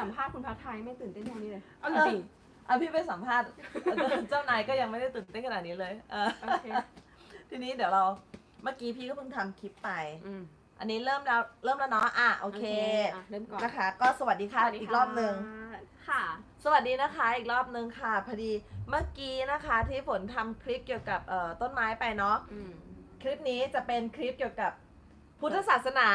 สัมภาษณ์คุณพัทไทยไม่ตื่นเต้นเท่านี้เลยเอาเอจอริงอะพี่ไปสัมภาษณ์ เจ้านายก็ยังไม่ได้ตื่นเต้นขนาดนี้เลยเออๆโอเค ทีนี้เดี๋ยวเราเมื่อกี้พี่ก็เพิ่งทำคลิปไป อืมอันนี้เริ่มแล้วเริ่มแล้วเนาะอะโอเคอะเริ่มก่อนนะคะ ก็สวัสดีค่ะสวัสดีอีกรอบหนึ่ง ค่ะ สวัสดีนะคะอีกรอบหนึ่งค่ะพอดีเมื่อกี้นะคะที่ฝนทำคลิปเกี่ยวกับเอ่อต้นไม้ไปเนาะอืม คลิปนี้จะเป็นคลิปเกี่ยวกับพุทธศาสนา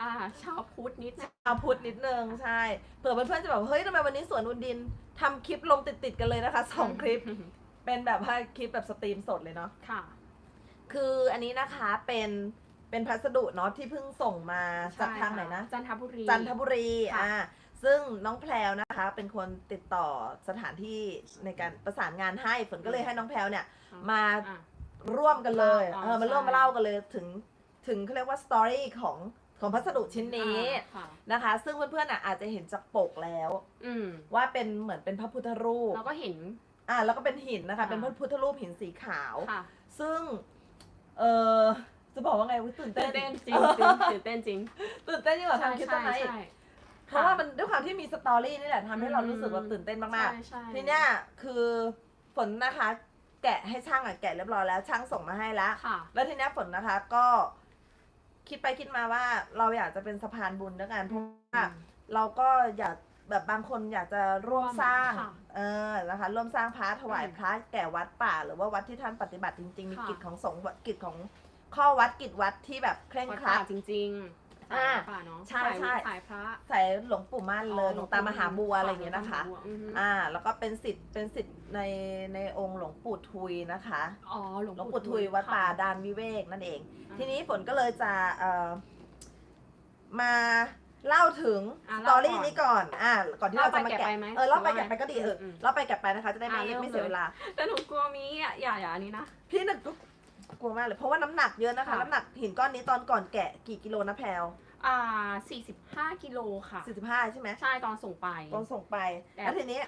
อ่า ชาวพุทธนิดนะเอาพุทธนิดนึงใช่เผื่อเพื่อนๆจะแบบเฮ้ยทำไมวันนี้สวนอุนดินทำคลิปลงติดๆกันเลยนะคะสองคลิปเป็นแบบว่าคลิปแบบสตรีมสดเลยเนาะค่ะ คืออันนี้นะคะเป็นเป็นพัสดุเนาะที่เพิ่งส่งมาจากทางไหนนะ จันทบุรี จันทบุรีค่ะอ่าซึ่งน้องแพลวนะคะ เป็นคนติดต่อสถานที่ในการประสานงานให้ฝนก็เลยให้น้องแพลวเนี่ยมาอะ ร่วมกันเลยอ๋อเออมาร่วมใช่มาเล่ากันเลยถึงถึงเขาเรียกว่าสตอรี่ของ ของพัสดุชิ้นนี้อ่าค่ะนะคะ ซึ่งเพื่อนๆอะอาจจะเห็นจากปกแล้ว อืมว่าเป็นเหมือนเป็นพระพุทธรูปเราก็เห็น อ่าแล้วก็เป็นหินนะคะค่ะเป็นพระพุทธรูปหินสีขาว ค่ะ ซึ่ง เออจะบอกว่าไงอุ๊ยตื่นเต้ตื่นนเต้นจริงจริงตื่นเต้นจริงตื่นเต้นยิ่งกว่าใช่ทำคลิปใช่ต้นไม้อีกใช่เพราะว่ามันด้วยความที่มีสตอรี่นี่แหละทำให้เราอืมรู้สึกว่าตื่นเต้นมากใช่ใช่ๆทีเนี้ยคือฝนนะคะ แกะให้ช่างอะแกะเรียบร้อยแล้วช่างส่งมาให้แล้ว ค่ะ แล้วทีเนี้ยฝนนะคะก็ คิดไปคิดมาว่าเราอยากจะเป็นสะพานบุญด้วยกันเพราะว่าเราก็อยากแบบบางคนอยากจะร่วมสร้างค่ะเออนะคะร่วมสร้างพระถวายอืมพระแก่วัดป่า หรือว่าวัดที่ท่านปฏิบัติจริงๆมีค่ะ กิจของสงฆ์กิจของข้อวัดกิจวัดที่แบบเคร่งวัดครัป่าด จริงๆอ่า สายป่าเนาะใช่สายใช่ สายพระใส่หลวงปู่มั่นเลยหลวงตามหาบัวอะไรอย่างเงี้ยนะคะหลวงตามหาบัวอือฮึอ่า แล้วก็เป็นสิทธิ์เป็นสิทธิ์ในในองค์หลวงปู่ทุยนะคะ อ๋อหลวงหลวงปู่ทุยวัดป่าค่ะดานวิเวกนั่นเองอ่าทีนี้ฝนก็เลยจะเอ่อมาเล่าถึงอะสตอรี่เล่าก่อนนี้ก่อน อ่า ก่อนที่เราจะมาเล่าไปแกะแกะไปไหมเออเล่าไปหรือว่าแกะไปก็ดีเอออมเล่าไปแกะไปนะคะ จะได้ไม่อะเริ่ม ไม่เสียเลยเวลา แต่หนูกลัวมีอะอย่าอย่าอันนี้นะ พี่นึกกลัวมากเลย เพราะว่าน้ำหนักเยอะนะคะ ค่ะ น้ำหนักหินก้อนนี้ตอนก่อนแกะกี่กิโลนะแพลว อ่า45กิโลค่ะ45ใช่ไหมใช่ตอนส่งไป ตอนส่งไป แต่ แล้วทีนี้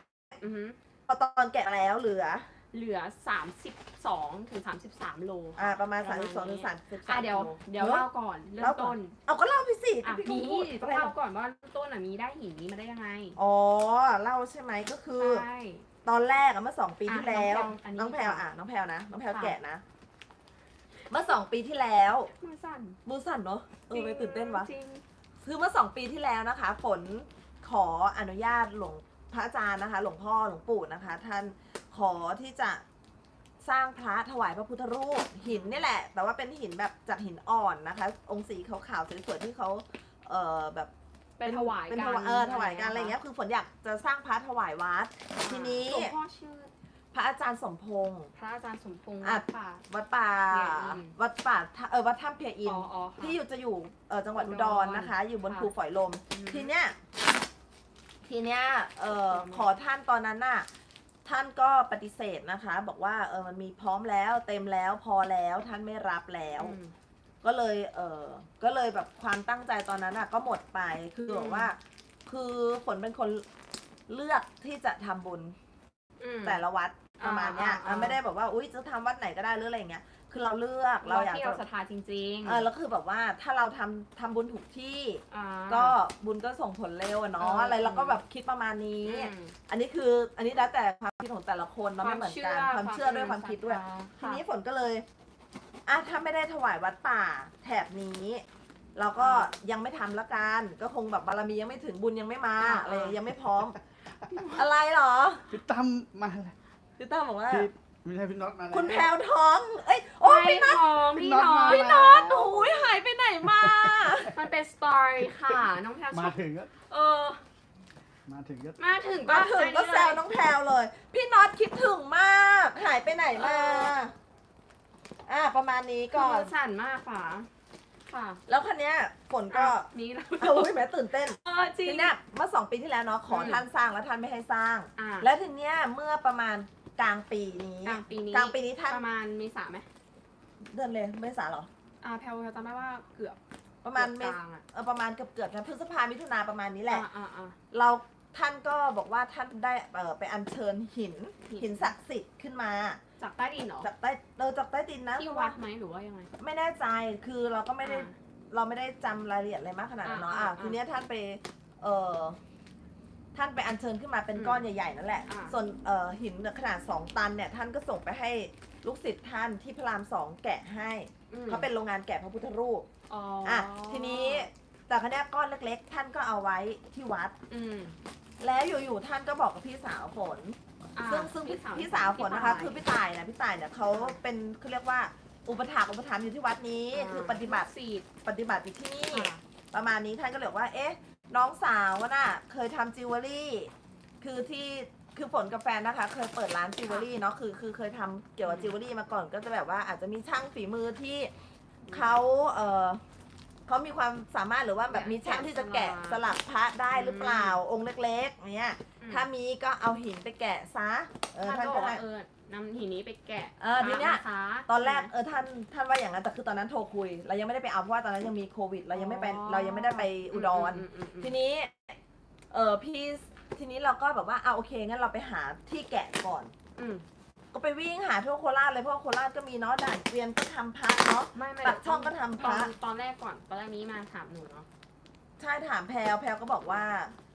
อือฮึพอตอนแกะมาแล้วเหลือ เหลือ 32ถึง33 โล อ่า ประมาณประมาณ32ถึงนี้33อะเดี๋ยวกิโลเดี๋ยวนอะเล่าก่อนเริ่เล่ามก่อนต้นเอาก็เล่าไปสิอะพี่ก็มีพูดต้องเล่าก่อนว่าต้นอะมีได้หินนี้มาได้ยังไงอ๋อเล่าใช่ไหมก็คือ ใช่ ตอนแรกอะเมื่อสองปีที่แล้ว อะน้น้อองงแพแพลรววอะน้องแพลวนะน้องแพลวค่ะ แกะนะเมื่อสองปีที่แล้วมือสั่นบูสันเนอะเออไปตื่นเต้นวะ จริงคือเมื่อสองปีที่แล้วนะคะ ฝนขออนุญาตหลวงพระอาจารย์นะคะ หลวงพ่อหลวงปู่นะคะ ท่านขอที่จะสร้างพระถวายพระพุทธรูปหินนี่แหละ แต่ว่าเป็นหินแบบจากหินอ่อนนะคะ องค์สีขาวๆสวยๆที่เขาเอ่อแบบเป็นถวายเป็นกัถวายเออถวายกันอะไรอย่างเงี้ยคือฝนอยากจะสร้างพระถวายวัด ทีนี้ หลวงพ่อชื่อ พระอาจารย์สมพงษ์ พระอาจารย์สมพงษ์อะ วัดป่า วัดป่า เพียอินวัดป่าท่าเออวัดถ้ำเพียอิน อ๋ออ๋อค่ะที่อยู่จะอยู่เออจังหวัดอุอุดดรรนะคะ อยู่บนค่ะภูฝอยลม อืมทีเนี้ยทีเนี้ยเอออืมขอท่านตอนนั้นน่ะท่านก็ปฏิเสธนะคะ บอกว่าเออมันมีพร้อมแล้ว เต็มแล้วพอแล้วท่านไม่รับแล้ว อืม ก็เลยเออก็เลยแบบความตั้งใจตอนนั้นอะ ก็หมดไปคืออืมแบบว่า คือฝนเป็นคนเลือกที่จะทำบุญอืมแต่ละวัด ประมาณเนี้ยอ่าอ่าอะไม่ได้แบบว่าอุ้ยจะทำวัดไหนก็ได้หรืออะไรอย่างเงี้ยคือเราเลือกเราเราอยากที่จะเราศรัทธาจริงๆเออแล้วคือแบบว่าถ้าเราทำทำบุญถูกที่ อ่า ก็บุญก็ส่งผลเร็วอะเนาะเอออ อะไรเราก็แบบคิดประมาณนี้ อืม อันนี้คืออันนี้แล้วแต่ความคิดของแต่ละคนเนาะไม่เหมือนกันความเชื่อด้วยความคิดด้วย ทีค่ะนี้ฝนก็เลยอะถ้าไม่ได้ถวายวัดป่าแถบนี้ เราก็ยังไม่ทำละกัน ก็คงแบบบารมียังไม่ถึงบุญยังไม่มาอะไรยังไม่พร้อม อะไรเหรอ พี่ตั้มมาเลย พี่ต้าบอกว่า พี่ไม่ใช่พี่น็อตมาแล้วคุณแพลวท้อง เอ้ย โอ้ยพี่น้องพี่น้องพี่น็อต โอ้ยหายไปไหนมา มันเป็นสตอรี่ค่ะ น้องแพลวชมาอบถึงก็เออ มาถึงก็มาถึงมาถึงก็แซวน้องแพลวเลย พี่น็อตคิดถึงมาก หายไปไหนมา อะประมาณนี้ก่ก่ออน นสั่นมากค่ะค่ะแล้วคันนี้ยฝนก็นี่นะโอ้ยแหม่ตื่นเต้น เออจริง ทีเนี้ยเมื่อสองปีที่แล้วเนาะขออมท่านสร้างแล้วท่านไม่ให้สร้าง อ่า แล้วทีเนี้ยเมื่อประมาณ กลางปีนี้กลางปีนี้กลางปีนี้ท่านประมาณเมษาไหมเดือนเลยไม่สาเหรออ่าแพลวแพลวจำได้ว่าเกือบประมาณเมเกือบษกลางอะเออประมาณเกือบเกือบๆนะพฤษภามิถุนาประมาณนี้แหละอ่าอ่าอ่าเราท่านก็บอกว่าท่านได้เออไปอัญเชิญหินหินหินศักดิ์สิทธิ์ขึ้นมา จากใต้ดินเหรอจากใต้เออจากใต้ดินนะที่วัดไหมหรือว่ายังไงไม่แน่ใจคือเราก็ไม่ได้อ่าเราไม่ได้จำรายละเอียดอะไรมากขนาดนั้นเนาะอ่าอะอ่าทีเนี้ยท่านไปเออ ท่านไปอัญเชิญขึ้นมาเป็นก้อนใหญ่ๆนั่นแหละ อ่า ส่วนเอ่อหินขนาด 2 ตันเนี่ยท่านก็ส่งไปให้ลูกศิษย์ท่านที่พระรามสองแกะให้ อืมเขาเป็นโรงงานแกะพระพุทธรูปอ๋ออะทีนี้แต่คะแนนก้อนเล็กๆ ท่านก็เอาไว้ที่วัด อืมแล้วอยู่ๆท่านก็บอกกับพี่สาวฝน อะซึ่งซึ่งพี่พี่สาวฝนนะคะคือพี่ตายนะพี่ตายเนี่ยเขาเป็นเขาเรียกว่าอุปถากอุปถัมภ์อยู่ที่วัดนี้คือปฏิบัติสีดปฏิบัติอยู่ที่นี่ค่ะประมาณนี้ท่านก็เลยบอกว่า เอ๊ะ น้องสาวน่ะเคยทำจิวเวลรี่ คือที่คือฝนกับแฟนนะคะ เคยเปิดร้านจิวเวลรี่เนาะคือคือเคยทำเกี่ยวกับจิวเวลรี่มาก่อนก็จะแบบว่าอาจจะมีช่างฝีมือที่เขาเออเขามีความสามารถหรือว่าแบบมีช่างที่จะแกะสลักพระได้หรือเปล่าองค์เล็กๆอย่างเงี้ยอืมถ้ามีก็เอาหินไปแกะซะเออท่านท่านก็ก็บอกได้ว่าเออ นำหินนี้ไปแกะเออทีเนี้ยพระมาซะตอนแรกเออท่านท่านว่าอย่างนั้นแต่คือตอนนั้นโทรคุย เรายังไม่ได้ไปเอาเพราะว่าตอนนั้นยังมีโควิด เรายังไม่ไปเรายังไม่ได้ไปอุดรมอืมอืมอืมทีนี้เออพี่ทีนี้เราก็แบบว่าอะโอเคงั้นเราไปหาที่แกะก่อน อืมก็ไปวิ่งหาทั่วโคราชเลยเพราะว่าโคราชก็มีเนาะด่านเกวียนก็ทำพระเนาะ ไม่ไม่ปากช่องก็ทำพระตอนตอนแรกก่อนตอนแรกนี้มาถามหนูเนาะ ใช่ถามแพลวแพลวก็บอกว่า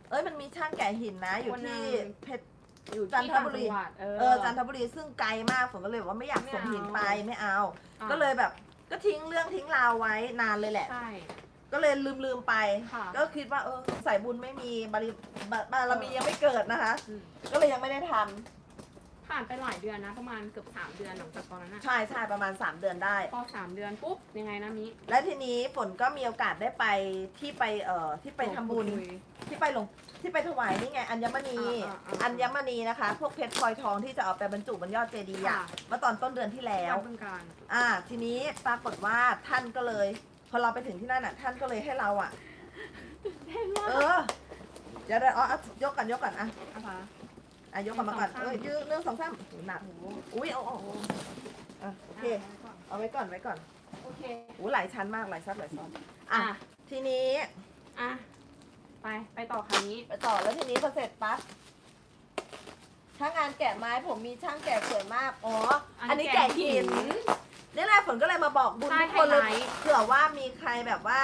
เอ้ยมันมีช่างแกะหินนะอยู่คนหนึ่ที่ง เพชร อยู่จันที่ทต่างบุรีจังหวัดเออเออ จันทบุรีซึ่งไกลมากฝนก็เลยบอกว่าไม่อยากส่งหินไปไม่เอาไม่เอา อะก็เลยแบบก็ทิ้งเรื่องทิ้งราวไว้นานเลยแหละ ใช่ ก็เลยลืมลืมๆไป ค่ะ ก็คิดว่าเออสายบุญไม่มีบารบารบารมียังไม่เกิดนะคะ อืมก็เลยยังไม่ได้ทำผ่านไปหลายเดือนนะ ประมาณเกือบสามเดือนหลังจากตอนนั้นอะใช่ใช่ประมาณ 3 เดือนได้ พอสามเดือนปุ๊บยังไงนะมิและทีนี้ฝนก็มีโอกาสได้ไปที่ไปเอ่อที่ไปทำบุญคุยที่ไปหลวง ที่ไปถวายนี่ไง อัญมณีอ่าอ่าอ่าอัญมณีนะคะ พวกเพชรพลอยทองที่จะเอาไปบรรจุบนยอดเจดีย์อะค่ะ เมื่อตอนต้นเดือนที่แล้ว บึงการอ่า ทีนี้ปรากฏว่าท่านก็เลย พอเราไปถึงที่นั่นอะ ท่านก็เลยให้เราอะ เท่มากเออเดี๋ยวเดี๋ยวอ๋อเอายกก่อนยกก่อนอะนะคะ อะยกก่อนมาก่อนหนึ่งสองสามเอ้ยยืดเรื่องสองสามโหหนักโอ้โหอุ้ยเอาเอาเอาอะโอเค เอาไว้ก่อนไว้ก่อนโอเค อู้หลายชั้นมากหลายซับหลายซ้อนอะอะ ทีนี้อะ ไป ไปต่อคราวนี้ ไปต่อแล้วทีนี้พอเสร็จปั๊บถ้างานแกะไม้ผมมีช่างแกะสวยมาก อ๋อ อันนี้แกะหินนี่แหละฝนก็เลยมาบอกบุญใช่ทุกคนเลยไฮไลท์เผื่อว่ามีใครแบบว่า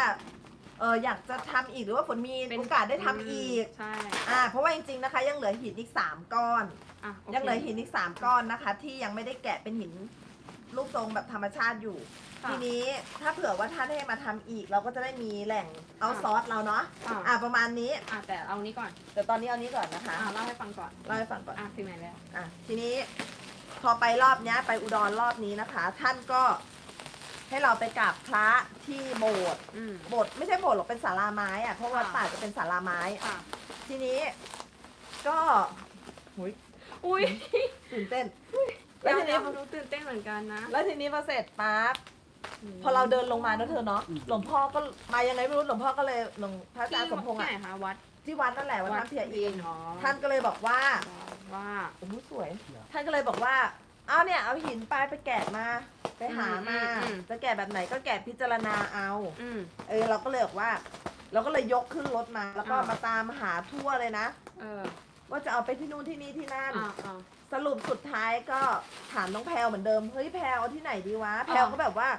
เอออยากจะทำอีกหรือว่าฝนมีเป็นโอกาสได้ทำอีก ใช่ อ่า เพราะว่าจริงๆนะคะ ยังเหลือหินอีก3ก้อนอะโคยังเหลือหินอีก3ก้อนนะคะ ที่ยังไม่ได้แกะเป็นหินรูปทรงแบบธรรมชาติอยู่ ค่ะ ทีนี้ถ้าเผื่อว่าท่านให้มาทำอีก เราก็จะได้มีแหล่งเอาอะซอสเราเนาะอะ อ่าประมาณนี้อะแต่เอานี้ก่อนแต่ตอนนี้เอานี้ก่อนนะคะอะเล่าให้ฟังก่อนเล่าให้ฟังก่อน อะถึงไหนแล้ว อะทีนี้พอไปรอบเนี้ย ไปอุดรรอบนี้นะคะ ท่านก็ให้เราไปกราบพระที่โบสถ์อืม โบสถ์ไม่ใช่โบสถ์หรอกเป็นศาลาไม้อะเพราะว่าค่ะ ป่าจะเป็นศาลาไม้ ค่ะ ทีนี้ก็หุยอุ้ยตื่นเต้นแล้แล้ววทีทีนี้นี้รู้ตื่นเต้นเหมือนกันนะ แล้วทีนี้พอเสร็จปั๊บ พอเราเดินลงมาเนอะเธอเนาะหลวงพ่อก็มายังไงไม่รู้หลวงพ่อก็เลยหลวงพระอาจารย์สมพงษ์ที่อะไหนคะวัดที่วัดนั่นแหละวัดน้ำเพียอินอ๋อท่านก็เลยบอกว่า ว่าโอ้โหสวย ท่านก็เลยบอกว่า เอาเนี่ย เอาหินไปไปแกะมา ไปหามา จะแกะแบบไหนก็แกะพิจารณาเอา อืม เออเราก็เลยบอกว่า เราก็เลยยกขึ้นรถมา แล้วก็อ่าม มาตามหาทั่วเลยนะ เออว่าจะเอาไปที่นู่นที่นี่ที่นั่น อะอะสรุปสุดท้ายก็ถามน้องแพลวเหมือนเดิม เฮ้ยแพลวเอาที่ไหนดีวะ แพลวก็แบบว่า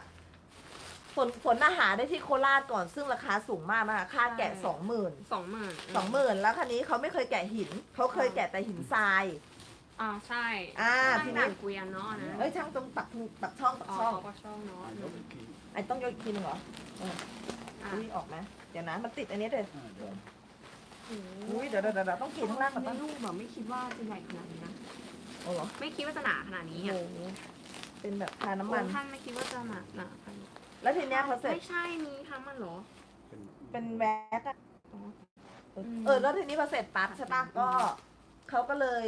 ฝนฝนอาหารได้ที่โคราชก่อนซึ่งราคาสูงมากนะคะค่าแกะสองหมื่นสองหมื่นสองหมื่นแล้วคันนี้เขาไม่เคยแกะหินเขาเคยแกะแต่หินทราย อ่าใช่อ่าที่ทีหนี้นังเกวียนเนาะนะเอ้ยช่างตรงปักปักช่องปักอ๋อช่องเขาก็ช่องเนาะยกอีกทีไอ้ต้องยกอีกทีหนึงเหรออะอุ้ยออกไหมเดี๋ยวนะมันติดอันนี้เลยอ่าเดี๋ยวโอ้โหอุ้ยเดี๋ยวเดี๋ยวเดี๋ยวต้องกรีดข้างล่างก่อนในป่ะรูปแบบไม่คิดว่าจะใหญ่ขนาดนี้นะ โอ้เหรอไม่คิดว่าจะหนาขนาดนี้โอ้อะโหเป็นแบบทาน้ำมัน โอ้ท่านไม่คิดว่าจะหนาหนาขนาดนี้ แล้วทีเนี้ยพอเสร็จไม่ใช่นี้ทำมันเหรอ เป็นเป็นแว็กอะอ๋อเออมเออแล้วทีนี้พอเสร็จปั๊บใช่ปะอืมก็เขาก็เลย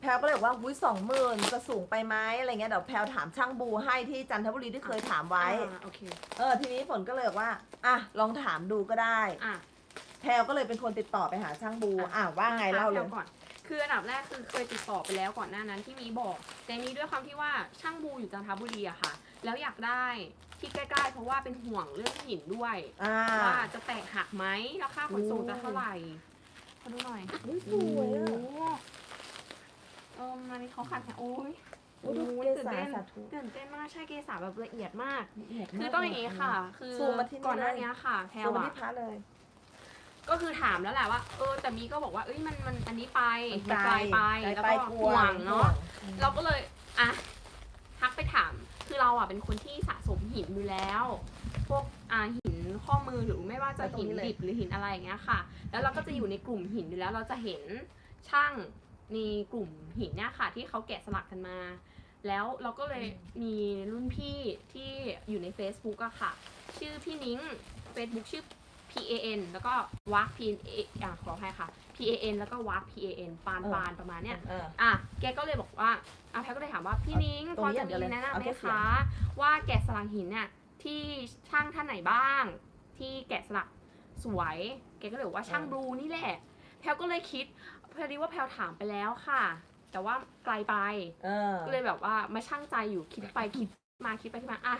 แพลวก็เลยบอกว่าอุ้ยสองหมื่นจะสูงไปไหมอะไรเงี้ยเดี๋ยวแพลวถามช่างบูให้ที่จันทบุรีที่เคยถามไว้อ่าโอเค เออทีนี้ฝนก็เลยบอกว่าอะลองถามดูก็ได้ อะแพลวก็เลยเป็นคนติดต่อไปหาช่างบูอะว่าไงเล่าเลยดี๋วก่อน คืออันดับแรกคือเคยติดต่อไปแล้วก่อนหน้านั้นที่มีบอก แต่นี้ด้วยความที่ว่าช่างบูอยู่จันทบุรีอะค่ะ แล้วอยากได้ที่ใกล้ๆ เพราะว่าเป็นห่วงเรื่องหินด้วย อ่าว่าจะแตกหักไหมแล้วค่าขนส่งจะเท่าไหร่ขอดูหน่อยอุ๊ยสวยอะโโหเออมันนี้เขาขัดแค่โอ้ยโอ้ยดูโอ้ยเกตื่นษาเต้นสาธุ ตื่นเต้นมากใช่เกสาแบบละเอียดมากละเยดมาก คือต้องอย่างนี้ค่ะ คือซูมมาที่นี่ก่อนหน้าเลย นี้ค่ะแพลซูวมมาอะที่พระเลย ก็คือถามแล้วแหละว่า เออ แต่มีก็บอกว่าเอ้ยมันมันอันนี้ไปมันไกลไปแล้วก็กลัห่วงเนาะห่วงเราก็เลย อะ ทักไปถาม คือเราอะเป็นคนที่สะสมหินอยู่แล้ว พวกอ่าหินข้อมือหรือไม่ว่าจะหินดิบหรือหินอะไรอย่างเงี้ยค่ะ แล้วเราก็จะอยู่ในกลุ่มหินอยู่แล้วเราจะเห็นช่างในกลุ่มหินเนี่ยค่ะ ที่เขาแกะสลักกันมา แล้วเราก็เลยมีรุ่นพี่ที่อยู่ใน Facebook อะค่ะ ชื่อพี่นิ้ง Facebook ชื่อ P A N แล้วก็วัก P A อะขออภัยค่ะ P A N แล้วก็วัก P A N ปานปานประมาณเนี้ยเออ อะแกก็เลยบอกว่าอะแพทก็เลยถามว่าพี่นิ้งตรพงอนี้อจะย่างเดีมียวเลยแนะนำเอาไหมแค่เสียง คะว่าแกะสลักหินเนี่ยที่ช่างท่านไหนบ้าง ที่แกะสลักสวยแกก็เลยบอกว่าช่างบลูนี่แหละ แพลก็เลยคิดพอดีว่าแพลถามไปแล้วค่ะ แต่ว่าไกลไป เออ ก็เลยแบบว่ามาช่างใจอยู่คิดไปคิดมาคิดไปคิดมาอะ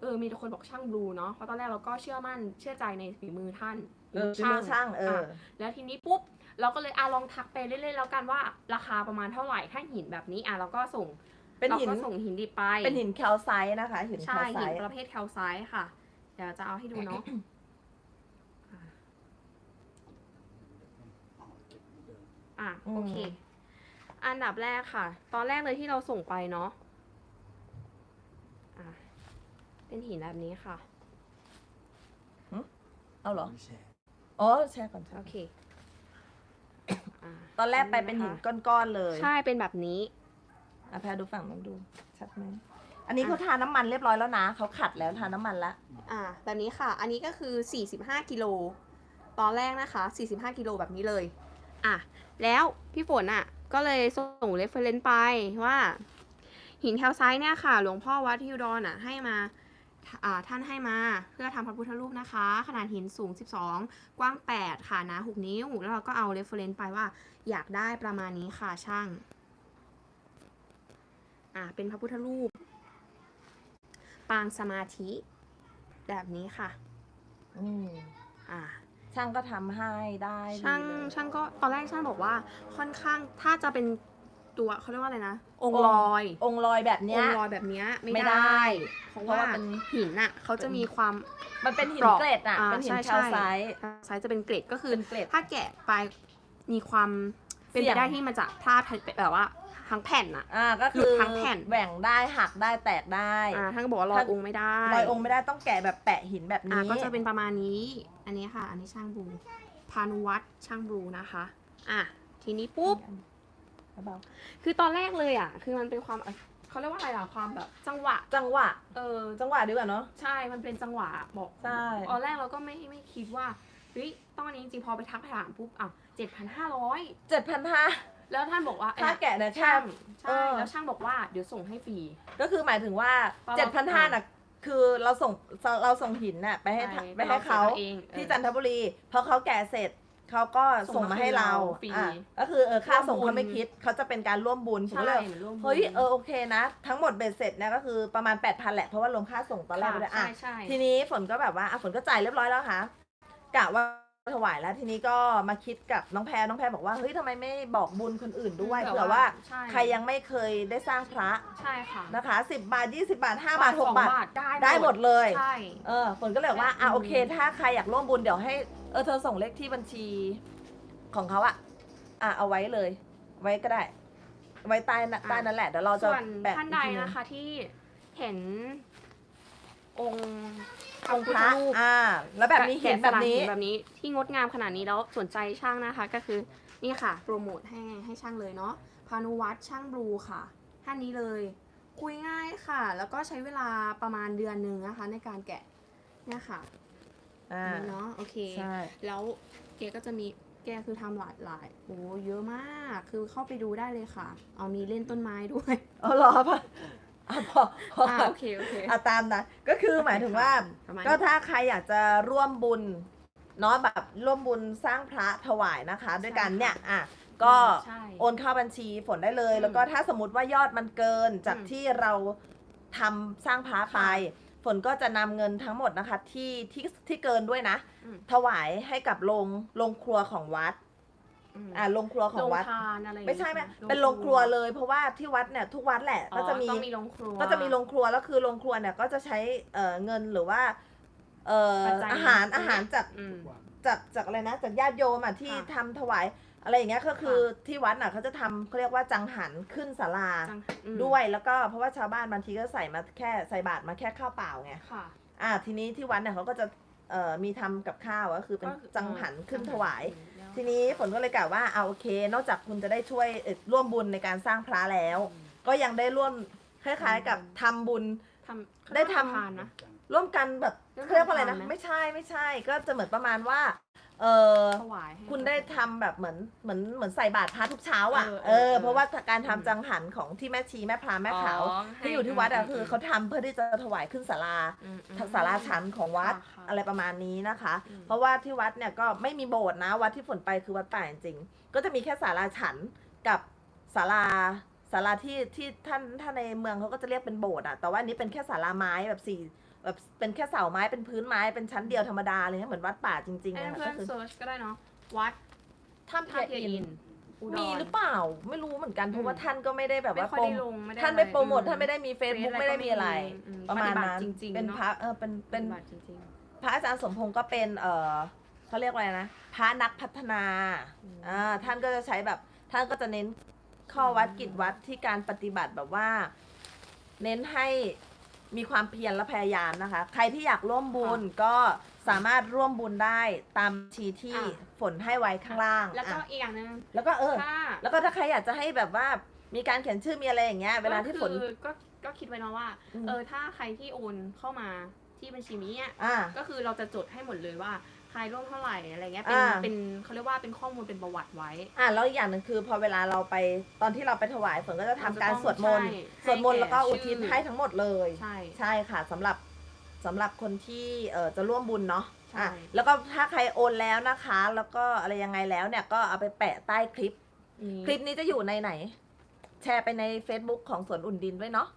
เออมีแต่คนบอกช่างบลูเนาะเพราะตอนแรกเราก็เชื่อมั่นเชื่อใจในฝีมือท่าน เออช่างช่างเออะแล้วทีนี้ปุ๊บเราก็เลยอะลองทักไปเล่นๆแล้วกันว่าราคาประมาณเท่าไหร่ถ้าหินแบบนี้อะเราก็ส่งเป็นหินราก็ส่งหินดิบไป เป็นหินแคลไซต์นะคะ หินแคใช่ลไซหินต์ประเภทแคลไซต์ค่ะ เดี๋ยวจะเอาให้ดูเนาะอะอะโอเค อันดับแรกค่ะ ตอนแรกเลยที่เราส่งไปเนาะอะเป็นหินแบบนี้ค่ะเอาเหรอไม่แชร์ อ๋อแชร์ก่อนแชโอร์เคอะตอนแรกไปเป็นหินก้อนๆเลยใช่เป็นแบบนี้ อะแพรดูฝั่งนั้นดูชัดไหมอันนี้อะเขาทาน้ำมันเรียบร้อยแล้วนะเขาขัดแล้วทาน้ำมันละอ่าแบบนี้ค่ะ อันนี้ก็คือ 45 กิโล ตอนแรกนะคะ 45 กิโลแบบนี้เลย อะ แล้วพี่ฝนอะ ก็เลยส่งเรฟเฟรนซ์ไปว่า หินแคลไซต์เนี่ยค่ะ หลวงพ่อวัดที่อุดรอะ ให้มาอ่า ท่านให้มาเพื่อทำพระพุทธรูปนะคะ ขนาดหินสูง 12 กว้าง 8 ค่ะหนา6นิ้ว แล้วเราก็เอาเรฟเฟรนซ์ไปว่าอยากได้ประมาณนี้ค่ะช่างอ่าเป็นพระพุทธรูป ปางสมาธิ แบบนี้ค่ะอืมอ่าช่างก็ทำให้ได้ดีช่างเลยช่างก็ตอนแรกช่างบอกว่าค่อนข้างถ้าจะเป็น ตัวเขาเรียกว่าอะไรนะ องค์ลอยองค์ลอยแบบอเนี้ยงค์ลอยแบบเนี้ยไม่ไม่ได้ได้เพราะเพราะว่าว่าเป็นหินน่ะเขาจะมีความมันเป็นหินกรอบเกล็ดอะอ่าเป็นหินใช่แคลไซต์ไซส์จะเป็นเกรดก็คือเป็นเกล็ดถ้าแกะไปมีความเป็นเสี่ไปยงได้ที่มันจะพลาดแบบว่าทั้งแผ่นน่ะอ่าก็หลุคือดทั้งแผ่นแหว่งได้หักได้แตกได้อ่าท่านก็บอกว่าลอยถ้าองค์ไม่ได้ลอยองค์ไม่ได้ต้องแกะแบบแปะหินแบบอ่านี้ก็จะเป็นประมาณนี้ อันนี้ค่ะ อันนี้ช่างบลูพานุวัตรช่างบลูนะคะ อะทีนี้ปุ๊บ เบาคือตอนแรกเลยอะ คือมันเป็นความเอ่อเขาเรียกว่าอะไรอะความแบบจังหวะ จังหวะ เออ จังหวะดีกว่าเนาะ ใช่ มันเป็นจังหวะบอกใช่ตอนแรกเราก็ไม่ไม่คิดว่า เฮ้ยต้องอันนี้จริงๆพอไปทักไปถามปุ๊บอะเจ็ดพันห้าร้อยเจ็ดพันห้าแล้วท่านบอกว่าค่าเอ้ยแกะเนี่ยช่างเอใช่อแล้วช่างบอกว่าเดี๋ยวส่งให้ฟรี ก็คือหมายถึงว่าตอนเจ็ดพันห้าเราน่ะคือเราส่งเราส่งหินน่ะไปให้ใช่ไปให้เขาเราส่งเองเออที่จันทบุรีพอเขาแกะเสร็จ เขาก็ส่ส่งงมามาให้เราฟรีอะก็คือเออค่าส่งร่วมบุญเขาไม่คิดเขาจะเป็นการร่วมบุญผมใช่ก็เลยเหมือนร่วมบุญ เฮ้ยเออโอเคนะ ทั้งหมดเบ็ดเสร็จเนี่ยก็คือประมาณ 8,000 แหละ เพราะว่ารวมค่าส่งตอนแรกไปด้วยค่ะอะ ใช่ใช่ ทีนี้ฝนก็แบบว่าอะฝนก็จ่ายเรียบร้อยแล้วค่ะกะว่า ถวายแล้วทีนี้ก็มาคิดกับน้องแพรน้องแพรบอกว่าเฮ้ยทำไมไม่บอกบุญคนอื่นด้วยเผื่อว่าใช่ ใครยังไม่เคยได้สร้างพระใช่ค่ะนะคะ 10 บาท 20 บาท 5 บาท 6 บาท ได้ได้หมดเลย ใช่ เออฝนก็เลยบอกว่าอะโอเค ถ้าใครอยากร่วมบุญเดี๋ยวให้เออเธอส่งเลขที่บัญชีของเขาอะอะเอาไว้เลย ไว้ก็ได้ ไว้ใต้น่ะใต้นั่นแหละเดี๋ยวเราจะส่วนแปะท่านใดอีกทีนึงนะคะที่เห็น องค์องค์พระพุทธรูปอ่าแล้วแบบนี้เห็นแกะสแบบลักนี้หิแบบนี้ที่งดงามขนาดนี้แล้วสนใจช่างนะคะก็คือนี่ค่ะ โปรโมทให้ให้ช่างเลยเนาะพานุวัฒน์ช่างบลูค่ะท่านนี้เลย คุยง่ายค่ะ แล้วก็ใช้เวลาประมาณเดือนหนึ่งนะคะ ในการแกะเนี่ยค่ะอ่านี่เนาะโอเคใช่แล้วแกก็จะมีแกคือทำหลายหลายโอ้เยอะมากคือเข้าไปดูได้เลยค่ะ เอามีเล่นต้นไม้ด้วยเอาเหรอปะ อะพอพออ่าโอเคโอเคอะตามนะก็คือหมายถึงว่า ประมาณก็นี้ถ้าใครอยากจะร่วมบุญเนาะแบบร่วมบุญสร้างพระถวายนะคะ ด้วยกันเนี่ยอะก็ใช่ โอนเข้าบัญชีฝนได้เลย อืมแล้วก็ถ้าสมมติว่ายอดมันเกินจากอืมที่เราทำสร้างพระไปค่ะฝนก็จะนำเงินทั้งหมดนะคะที่ที่ที่เกินด้วยนะ อืม ถวายให้กับโรงโรงครัวของวัดม อ่าโรงครัวของโรงวัด ทานอะไรอย่างไม่งี้ใช่ไหมใช่หเป็นโรงครัวเลย เพราะว่าที่วัดเนี่ยทุกวัดแหละ อ๋อก็จะมีต้องมีโรงครัว ก็จะมีโรงครัวแล้วคือโรงครัวเนี่ยก็จะใช้เอ่อเงินหรือว่าเอ่อปัจจัยอาหารตรงเนี้ยอาหารจากอืม จากจากอะไรนะจากญาติโยมอะที่ค่ะทำถวายอะไรอย่างเงี้ยก็คือที่วัดน่ะเขาจะทำเขาเรียกว่าจังหันขึ้นศาลาจังอืมด้วยแล้วก็เพราะว่าชาวบ้านบางทีก็ใส่มาแค่ใส่บาตรมาแค่ข้าวเปล่าไง ค่ะ อ่าทีนี้ที่วัดเนี่ยเขาก็จะ เอ่อมีทำกับข้าวก็คือเป็นก็คือจังหันขึ้นถวายอืมแล้วทีนี้ฝนก็เลยกล่าวว่าเอาโอเค นอกจากคุณจะได้ช่วยเอ่อร่วมบุญในการสร้างพระแล้วอืมก็ยังได้ร่วมคล้ายๆกับทำบุญ ทำได้ทำ ทานนะ ร่วมกันแบบได้เขาเรียกว่าอะไรนะ ทำทานไหม ไม่ใช่ไม่ใช่ ก็จะเหมือนประมาณว่า เออถวายให้คุณได้ทำแบบเหมือนเหมือนเหมือนใส่บาตรพระทุกเช้าอะเออเอเอออเออเพราะว่าการทำอืมจังหันของที่แม่ชีแม่พราแม่ขาวให้ที่อยู่ที่วัดอะมคือเขาทำเพื่อที่จะถวายขึ้นศาลาอืมอืม ศาลาชั้นของวัดค่ะค่ะอะไรประมาณนี้นะคะ อืม เพราะว่าที่วัดเนี่ยก็ไม่มีโบสถ์นะ วัดที่ฝนไปคือวัดป่าจริงๆก็จะมีแค่ศาลาฉันกับศาลาศาลาที่ที่ท่านท่านในเมืองเขาก็จะเรียกเป็นโบสถ์อะแต่ว่าอันนี้เป็นแค่ศาลาไม้แบบสี่ แบบเป็นแค่เสาไม้เป็นพื้นไม้เป็นชั้นเดียวธรรมดาเลยนะเหมือนวัดป่าจริงๆให้อะเพื่อก็นคือเซิร์ชก็ได้เนาะวัดถ้ำท่าเทียเทียอิอิน น อุดมีหรือเปล่าไม่รู้เหมือนกันเพราะว่าอืมท่านก็ไม่ได้แบบไม่ว่าค่อยโปรได้โมลงไม่ได้ท่านไม่อะโปรโมทอืท่านไม่ได้มีเฟซบุ๊กเฟซอะไรไม่ได้มีอะไรอืมประมาณปฏิบัตินั้นจริงๆเป็นเนอะพระเออเป็นเป็นปฏิบัติจริง พระอาจารย์สมพงศ์ก็เป็นเออเขาเรียกว่าอะไรนะพระนักพัฒนาอืม อ่าท่านก็จะใช้แบบท่านก็จะเน้นข้อวัดกิจวัดที่การปฏิบัติแบบว่า เน้นให้ มีความเพียรและพยายามนะคะ ใครที่อยากร่วมบุญก็สามารถร่วมบุญได้ตามบัญชีที่อะ ฝนให้ไว้ข้างล่างๆแล้วก็อะอีกอย่างหนึงแล้วก็เออ ถ้าแล้วก็ถ้าใครอยากจะให้แบบว่ามีการเขียนชื่อมีอะไรอย่างเงี้ย เวลาที่ฝน ก็คือก็ก็คิดไว้เนาะว่า อืม เออถ้าใครที่โอนเข้ามาที่บัญชีนี้อะอ่า ก็คือเราจะจดให้หมดเลยว่า ใครร่วมเท่าไหร่อะไรเงี้ยเป็นอ่า เป็นเขาเรียกว่าเป็นข้อมูลเป็นประวัติไว้ อะแล้วอีกอย่างหนึ่งคือ พอเวลาเราไปตอนที่เราไปถวายฝนก็จะทำการเราจะต้องสวดมนต์ใช่สวดมนต์ให้แก่แล้วก็อุทิศชื่อ ให้ทั้งหมดเลย ใช่ ใช่ค่ะสำหรับสำหรับคนที่เอ่อจะร่วมบุญเนาะใช่ อะแล้วก็ถ้าใครโอนแล้วนะคะ แล้วก็อะไรยังไงแล้วเนี่ยก็เอาไปแปะใต้คลิป นี่คลิปนี้จะอยู่ในไหน แชร์ไปใน Facebook ของสวนอุ่นดินด้วยเนาะ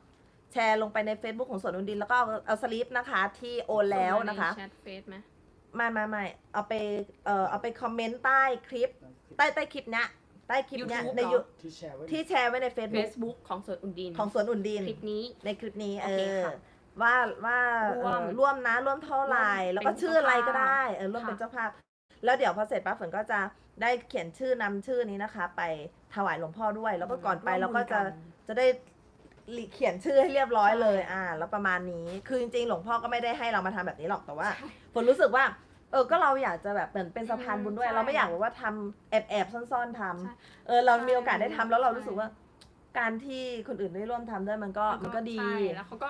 แชร์ลงไปใน Facebook ของสวนอุ่นดิน แล้วก็เอาเอาสลิปนะคะ ที่โอนแล้วนะคะ ส่งมาใแชทเฟซไหม ไม่ไม่ไม่เอาไปเอ่อเอาไปคอมเมนต์ใต้คลิป ใต้ใต้คลิปเนี้ยใต้คลิปเนี้ย YouTube ในเหรอยูที่แชร์ไว้ที่แชร์ไว้ในเฟ Facebook ซบุ๊กของสวนอุ่นดินของสวนอุ่นดิน คลิปนี้ ในคลิปนี้โอเอเคอค่ะว่าว่าร่วมเอ่อร่วมนะร่วมเท่าไหร่ร่วมแล้วก็เป็นชื่ออะไรก็เจ้าภาพได้เออร่วมค่ะ เป็นเจ้าภาพ แล้วเดี๋ยวพอเสร็จปั๊บฝนก็จะได้เขียนชื่อนำชื่อนี้นะคะ ไปถวายหลวงพ่อด้วย แล้วก็ก่อนไปเราก็จะจะได้ เขียนชื่อให้เรียบร้อยเลย อ่า แล้วประมาณนี้ คือจริงๆ หลวงพ่อก็ไม่ได้ให้เรามาทำแบบนี้หรอก แต่ว่าฝนรู้สึกว่า เออ ก็เราอยากจะแบบเหมือนเป็นสะพานบุญด้วย ใช่เราไม่อยากแบบว่าทำแอบแอบๆซ่อนๆทำใช่เออ เราใช่มีโอกาสได้ทำแล้วเราใช่รู้สึกว่า การที่คนอื่นได้ร่วมทำด้วยมันก็มันก็ดี ใช่แล้วเขาก็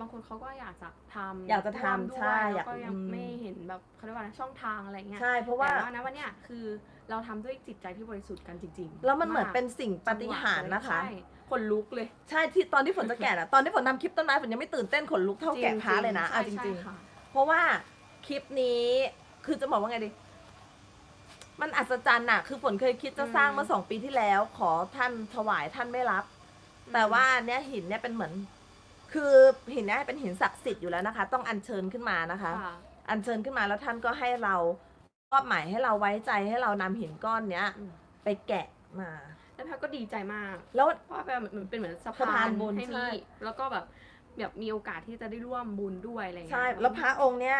บางคนเขาก็อยากจะทำอยากจะทำร่วมด้วยใช่อยากแล้วก็ยังอืม ไม่เห็นแบบเขาเรียกว่าอะไรช่องทางอะไรเงี้ยใช่ เพราะว่า แต่ว่านะวันเนี้ยคือเราทำด้วยจิตใจที่บริสุทธิ์กันจริงๆแล้วมันเหมือนากเป็นสิ่งปาฏิหาริย์นะคะ ใช่ คนลุกเลย ใช่ที่ตอนที่ฝนจะแกะอะตอนที่ฝนทำคลิปต้นไม้ฝนยังไม่ตื่นเต้นขนลุกเท่าแกะพระเลยนะเอาจใช่ริงใช่ค่ะๆเพราะว่าคลิปนี้คือจะบอกว่าไงดี มันอัศจรรย์อะคือฝนเคยคิดจะสร้างเมื่อสองปีที่แล้ว ขอท่านถวายท่านไม่รับ แต่ว่าเนี้ยหินเนี่ยเป็นเหมือน คือหินเนี่ยเป็นหินศักดิ์สิทธิ์อยู่แล้วนะคะ ต้องอัญเชิญขึ้นมานะคะค่ะอัญเชิญขึ้นมาแล้วท่านก็ให้เรามอบหมายให้เราไว้ใจให้เรานำหินก้อนเนี้ยอืมไปแกะมา แล้วแพทย์ก็ดีใจมากแล้ว เพราะว่าแบบมันเป็นเหมือนสะสะพาพานนบุญให้ใช่ มีแล้วก็แบบแบบมีโอกาสที่จะได้ร่วมบุญด้วยอะไรเงี้ยใช่แล้วพระองค์เนี่ย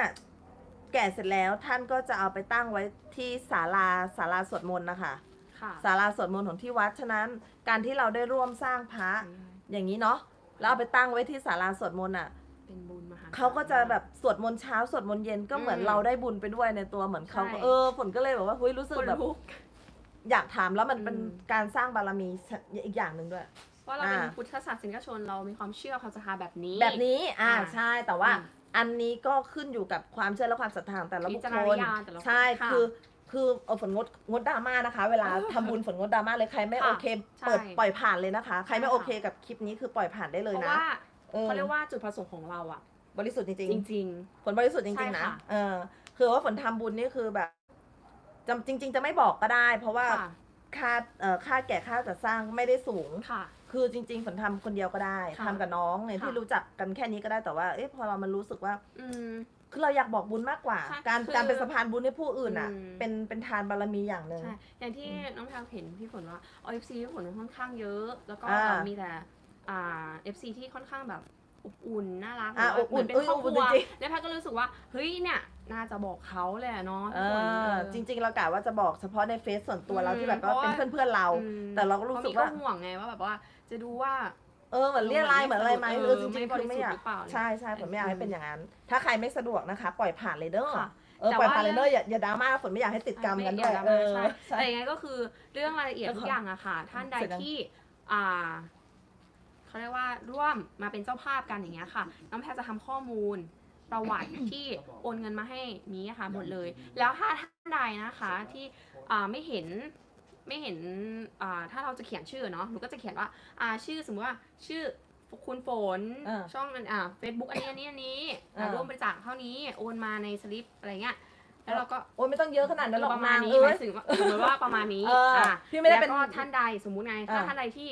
แกะเสร็จแล้วท่านก็จะเอาไปตั้งไว้ที่ศาลาศาลาสวดมนต์นะคะค่ะศาลาสวดมนต์ของที่วัดฉะนั้น การที่เราได้ร่วมสร้างพระอย่างนี้เนาะแล้วเอาไปตั้งไว้ที่ศาลาสวดมนต์อะเป็นบุญมหาศล เขาก็จะแบบสวดมนต์เช้าสวดมนต์เย็นก็เหมือนอืมเราได้บุญไปด้วยในตัวเหมือนเขาก็ใช่ เออฝนก็เลยแบบว่าเฮ้ยรู้สึกคนแบบ ลุก อยากถามแล้วมันเป็นอืมการสร้างบารมีอีกอย่างหนึ่งด้วย ว่าเราเป็นอ่าพุทธศาสนิกชนเรามีความเชื่อความศรัทธาแบบนี้ แบบนี้อ่าอ่าใช่แต่ว่าอืมอันนี้ก็ขึ้นอยู่กับความเชื่อและความศรัทธาของแต่ละบุควิจารคณลญาณแต่ละคนใช่ค่ะคือคือเอาฝนงดงดดราม่านะคะ เวลาทำบุญฝนงดดราม่าเลยใครไม่ค่ะโอเคใช่เปิดปล่อยผ่านเลยนะคะ ใครไม่ใช่ค่ะโอเคกับคลิปนี้คือปล่อยผ่านได้เลยเพราะนะว่าออเขาเรียกว่าจุดประสงค์ของเราอะบริสุทธิ์จริงจริงๆผลบริสุทธิ์จริงๆใช่นะค่ะเออคือว่าฝนทำบุญนี่คือแบบ จำจริง ๆ จะไม่บอกก็ได้ เพราะว่าๆค่ะค่าเอ่อค่าแก่ค่าจัดสร้างไม่ได้สูง ค่ะ คือจริงๆฝนทำคนเดียวก็ได้ค่ะทำกับน้องเนี่ยค่ะ ที่รู้จักกันแค่นี้ก็ได้แต่ว่าเอ๊ะพอเรามันรู้สึกว่า อืม คือเราอยากบอกบุญมากกว่า ใช่การคือการเป็นสะพานบุญให้ผู้อื่นอะ อืม เป็นเป็นทานบารมีอย่างหนึ่ง ใช่ อย่างที่น้องแพลวเห็นพี่ฝนว่าอ FC พี่ฝนค่อนข้างเยอะ แล้วก็อ่ามีแต่อ่า FC ที่ค่อนข้างแบบ อบอุ่นน่ารักอะหรืว่าอบอุ่นเหมืเป็นครอบครัวเอ้ยอบอุ่นจริง แล้วแพทย์ก็รู้สึกว่าเฮ้ยเนี่ยน่าจะบอกเขาเลยอะเนาะเอทุกคนอเออ จริง ๆ เรากะว่าจะบอกเฉพาะในเฟซส่วนตัวเราอืมที่แบบว่าเพราะเป็นว่าเพื่อนๆเรา อืมแต่เราก็รู้สึกว่า เพะมีห่วงไงว่าแบบว่า จะดูว่า เออเหมือนเรียกไลน์เหมือนอะไรไหมเออเออจริงไม่ๆคือไม่อยากบริสุทธิ์หรือเปล่าเนี่ยใช่ใช่ผมไม่อยากให้อืมเป็นอย่างนั้น ถ้าใครไม่สะดวกนะคะ ปล่อยผ่านเลยเด้อค่ะเออแต่ปล่อยว่า ผ่านเลยเด้ออย่าอย่าดราม่าฝนไม่อยากให้ติดกรรมกันด้วยไอเออใช่ ใช่ แต่ยังไงก็คือเรื่องรายละเอียดเออทุกอย่างอะค่ะ ท่านใดเสร็จแล้วที่อ่า เขาเรียกว่าร่วมมาเป็นเจ้าภาพกันอย่างเงี้ยค่ะ น้องแพทย์จะทำข้อมูลประวัติที่โอนเงินมาให้นี้ค่ะหมดเลย แล้วถ้าท่านใดนะคะที่อ่าไม่เห็นไม่เห็นอ่าถ้าเราจะเขียนชื่อเนาะหนูก็จะเขียนว่าอ่าชื่อสมมติว่าชื่อคุณฝนเออช่องนั้นอ่าเฟซบุ๊กอันนี้อันนี้อันนี้เออร่วมบริจาคเท่านี้โอนมาในสลิปอะไรเงี้ยแล้วเราก็โอ้ยไม่ต้องเยอะขนาดนั้นหรอกประมาณนี้เอ้หมายยถึงว่าสมมติว่าประมาณนี้เอออะพี่ไม่ได้เป็นแล้วก็ท่านใดสมมุติไงถ้าอ่าท่านใดที่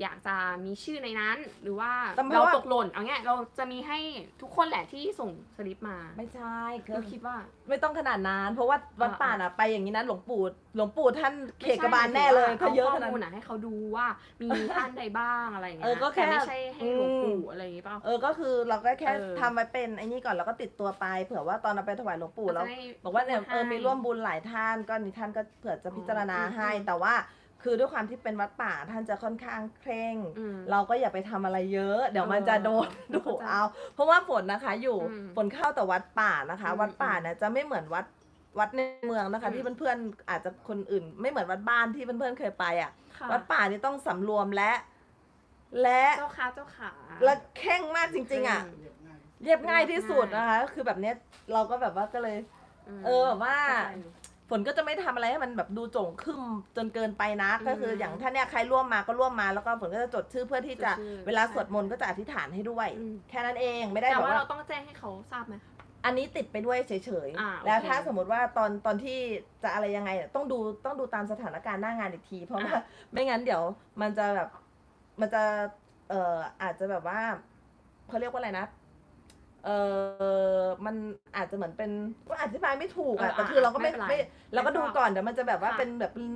อยากจะมีชื่อในนั้น หรือว่าแต่เพเราราะว่า ตกหล่นเอาเงี้ยเราจะมีให้ทุกคนแหละที่ส่งสลิปมาไม่ใช่คืเราอคิดว่า ไม่ต้องขนาดนั้น เพราะว่าวัดอ่าป่าน่ะไปอย่างนี้นะหลวงปู่หลวงปู่ท่านเขตกบาลแน่เลยเขาเยอะขนาดข้อมูลนั้นน่ะให้เขาดูว่ามีท่านใดบ้างอะไรอย่างเงี้เอยอก็แค่แต่ไม่ใช่ให้หลวงปู่อะไรอย่างงี้เปล่า เออก็คือเราก็แค่เออ ทำไว้เป็นไอ้นี่ก่อนแล้วก็ติดตัวไปเผื่อว่าตอนเราไปถวายหลวงปู่แล้วจะได้บอกว่าเนี่ยให้เออมีร่วมบุญหลายท่านก็นี่ท่านก็เผื่อจะพิจารณาอืมให้ อืม แต่ว่า คือด้วยความที่เป็นวัดป่าท่านจะค่อนข้างเคร่ง อืม เราก็อย่าไปทำอะไรเยอะ เดี๋ยวมันเออจะโดนเข้าดุใจเอา เพราะว่าฝนนะคะอยู่อืมฝนเข้าแต่วัดป่านะคะ อืมวัดป่าเนี่ยจะไม่เหมือนวัดวัดในเมืองนะคะ อืม ที่เพื่อนๆอาจจะคนอื่น ไม่เหมือนวัดบ้านที่เพื่อนๆเคยไปอะ ค่ะวัดป่านี่ต้องสำรวมและ และเจ้าค้าเจ้าขา และเข่งมากจริง ๆอะมเรียบง่ายที่สุดนะคะ คือแบบเนี้ยเราก็แบบว่าก็เลย มเออแบบว่า เข้ใจอยู่ ฝนก็จะไม่ทำอะไรให้มันแบบดูโจ่งครึ่มจนเกินไปนะอืมก็คืออย่างถ้าเนี่ยใครร่วมมาก็ร่วมมาแล้วก็ฝนก็จะจดชื่อเพื่อที่จะจดชื่อเวลาสวดมนต์ก็จะอธิษฐานให้ด้วยอืมแค่นั้นเองไม่ได้แต่แบบว่าว่าเราต้องแจ้งให้เขาทราบไหมอันนี้ติดไปด้วยเฉยอ่าๆแล้วโอเคถ้าสมมติว่าตอนตอนที่จะอะไรยังไงเนี่ยต้องดูต้องดูตามสถานการณ์หน้างานอีกที เพราะว่าอะไม่งั้นเดี๋ยวมันจะแบบมันจะเอ่ออาจจะแบบว่าเขาเรียกว่าอะไรนะ เออมันอาจจะเหมือนเป็นว่าอธิบายไม่ถูกอะเออแต่คือเราก็ไม่ไม่เป็นไรไม่เราก็ดูก่อนเดี๋ยวมันจะแบบว่าค่ะเป็นแบบเป็น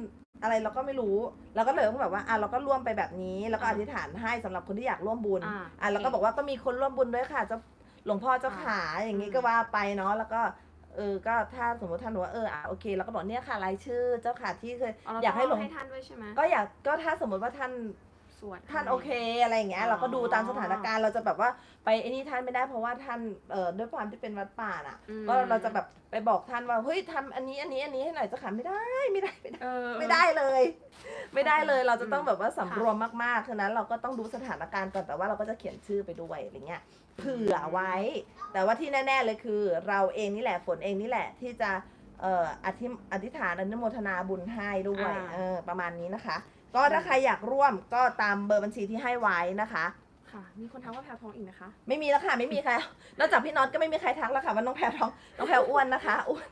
อะไรเราก็ไม่รู้เราก็เลยต้องแบบว่าอะเราก็ร่วมไปแบบนี้ แล้วก็ออ่าธิษฐานให้สำหรับคนที่อยากร่วมบุญอ่าอะแล้วก็โอเคบอกว่าก็มีคนร่วมบุญด้วยค่ะเจ้าหลวงพ่อเจ้าอ่าขาอย่างนี้อืม ก็ว่าไปเนาะแล้วก็เออก็ถ้าสมมติท่านบอกว่าเอออะโอเคเราก็บอกเนี่ยค่ะรายชื่อเจ้าขาที่เคยเรอยากให้หลวงให้ท่านด้วยใช่ไหม ก็อยากก็ถ้าสมมติว่าท่าน สวดท่านให้โอเคอะไรอย่างเงี้ยอ๋อเราก็ดูตามสถานการณ์เราจะแบบว่าไปไอ้นี่ท่านไม่ได้เพราะว่าท่านเอ่อด้วยความที่เป็นวัดป่าน่ะอืมก็เราจะแบบไปบอกท่านว่าเฮ้ยทำอันนี้อันนี้อันนี้ให้หน่อยเจ้าขาไม่ได้ไม่ได้ไม่ได้เออไม่ได้เลย ไม่ได้เลยเราจะต้องอืมแบบว่าสำรวมมากๆฉะนั้นเราก็ต้องดูสถานการณ์ก่อนแต่ว่าเราก็จะเขียนชื่อไปด้วยอะไรเงี้ยเผื่อไว้ แต่ว่าที่แน่ ๆเลยคือ เราเองนี่แหละฝนเองนี่แหละที่จะเอ่ออธิอธิษฐานอนุโมทนาบุญให้ด้วยอ่าเออประมาณนี้นะคะ ก็ถ้าใครอยากร่วมก็ตามเบอร์บัญชีที่ให้ไว้นะคะ ค่ะ มีคนทักว่าแพรท้องอีกนะคะ ไม่มีแล้วค่ะไม่มีใครนอกจากพี่น็อตก็ไม่มีใครทักแล้วค่ะว่าน้องแพรท้องน้องแพรอ้วนนะคะอ้วน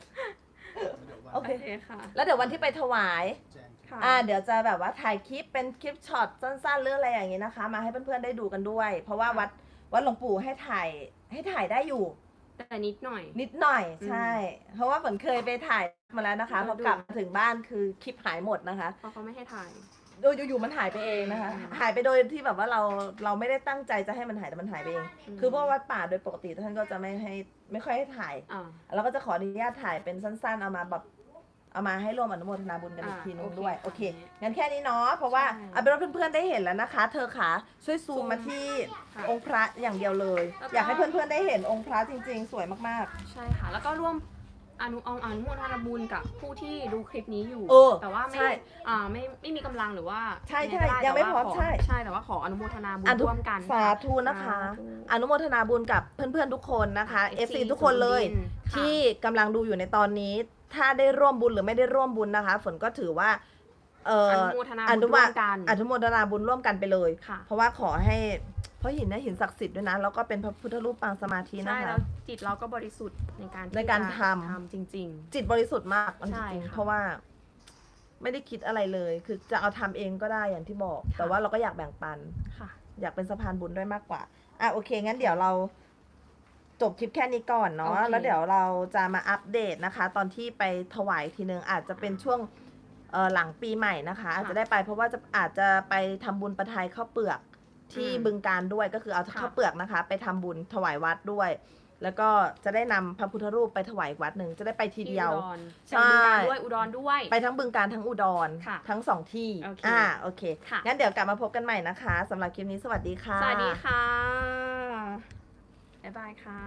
โอเคโอเคค่ะ แล้วเดี๋ยววันที่ไปถวาย ค่ะ อ่าเดี๋ยวจะแบบว่าถ่ายคลิปเป็นคลิปช็อตสั้นๆหรืออะไรอย่างนี้นะคะ มาให้เพื่อนๆได้ดูกันด้วย เพราะว่าวัดวัดหลวงปู่ให้ถ่ายให้ถ่ายได้อยู่ แต่นิดหน่อย นิดหน่อยอืมใช่ เพราะว่าฝนเคยไปถ่ายมาแล้วนะคะเออพอกลับมาถึงบ้านคือคลิปหายหมดนะคะ เพราะเขาไม่ให้ถ่าย โดยอยู่ๆมันหายไปเองนะคะอืมหายไปโดยที่แบบว่าเราเราไม่ได้ตั้งใจจะให้มันหายแต่มันหายไปเอง คือเพราะว่าวัดป่าโดยปกติท่านก็จะไม่ให้ไม่ค่อยให้ถ่าย อ่าเราก็จะขออนุญาตถ่ายเป็นสั้นๆ เอามาแบบเอามาให้ร่วมอนุโมทนาบุญกันอีกอ่าทีนึงโอเคด้วยค่ะโอเค งั้นแค่นี้เนาะ เพราะว่าใช่เอาเป็นว่าเพื่อนๆได้เห็นแล้วนะคะ เธอขาช่วยซูซูมมมาที่ค่ะองค์พระอย่างเดียวเลย แล้วก็ อยากให้เพื่อนๆได้เห็นองค์พระจริงๆ สวยมากใช่ค่ะ แล้วก็ร่วม อนุเอาอนุโมทนาบุญกับผู้ที่ดูคลิปนี้อยู่ เออแต่ว่าไม่ใช่อ่าไม่ไม่มีกำลังหรือว่าใช่ใช่ด้ยังไม่แต่พร้อมว่าใช่ ใช่แต่ว่าขออนุโมทนาบุญอนุร่วมกันๆสาธุนะคะสาธุอนุโมทนาบุญกับเพื่อนๆทุกคนนะคะ FC FC ทุกคนเลยสุรินทร์ค่ะที่กำลังดูอยู่ในตอนนี้ ถ้าได้ร่วมบุญหรือไม่ได้ร่วมบุญนะคะ ฝนก็ถือว่าเออออนุโมทนาอบุญนุร่มาวมกัน อนุโมทนาบุญร่วมกันไปเลย ค่ะ เพราะว่าขอให้เพ ราะหินเนี่ยหินศักดิ์สิทธิ์ด้วยนะแล้วก็เป็นพระพุทธรูปปางสมาธินะใช่คะ แล้วจิตเราก็บริสุทธิ์ในการที่ในการจะทำ ทำจริง จิตบริสุทธิ์มากเอาจใช่ริงๆค่ะเพราะว่า ไม่ได้คิดอะไรเลย คือจะเอาทำเองก็ได้อย่างที่บอก ค่ะ แต่ว่าเราก็อยากแบ่งปัน ๆ ค่ะ อยากเป็นสะพานบุญด้วยมากกว่า อะโอเค งั้นเดี๋ยวเราจบคลิปแค่นี้ก่อนเนาะ โอเค แล้วเดี๋ยวเราจะมาอัปเดตนะคะ ตอนที่ไปถวายทีนึงอาจจะเป็นช่วงเออหลังปีใหม่นะคะ อาจจะได้ไปเพราะว่าจะอาจจะไปทำบุญประทายข้าวเปลือก ที่อืมบึงการด้วยก็คือเอาค่ะข้าวเปลือกนะคะ ไปทำบุญถวายวัดด้วย แล้วก็จะได้นำพระพุทธรูปไปถวายอีกวัดหนึ่งจะได้ไปทีเดียวที่อุดรใช่ไปบึงการด้วยอุดรด้วย ไปทั้งบึงการทั้งอุดรค่ะทั้งสองที่โอเคอ่าโอเคค่ะงั้นเดี๋ยวกลับมาพบกันใหม่นะคะสำหรับคลิปนี้สวัสดีค่ะสวัสดีค่ะบ๊ายบายค่ะ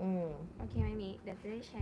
อืมโอเคไม่มีเดี๋ยวจะได้แชร์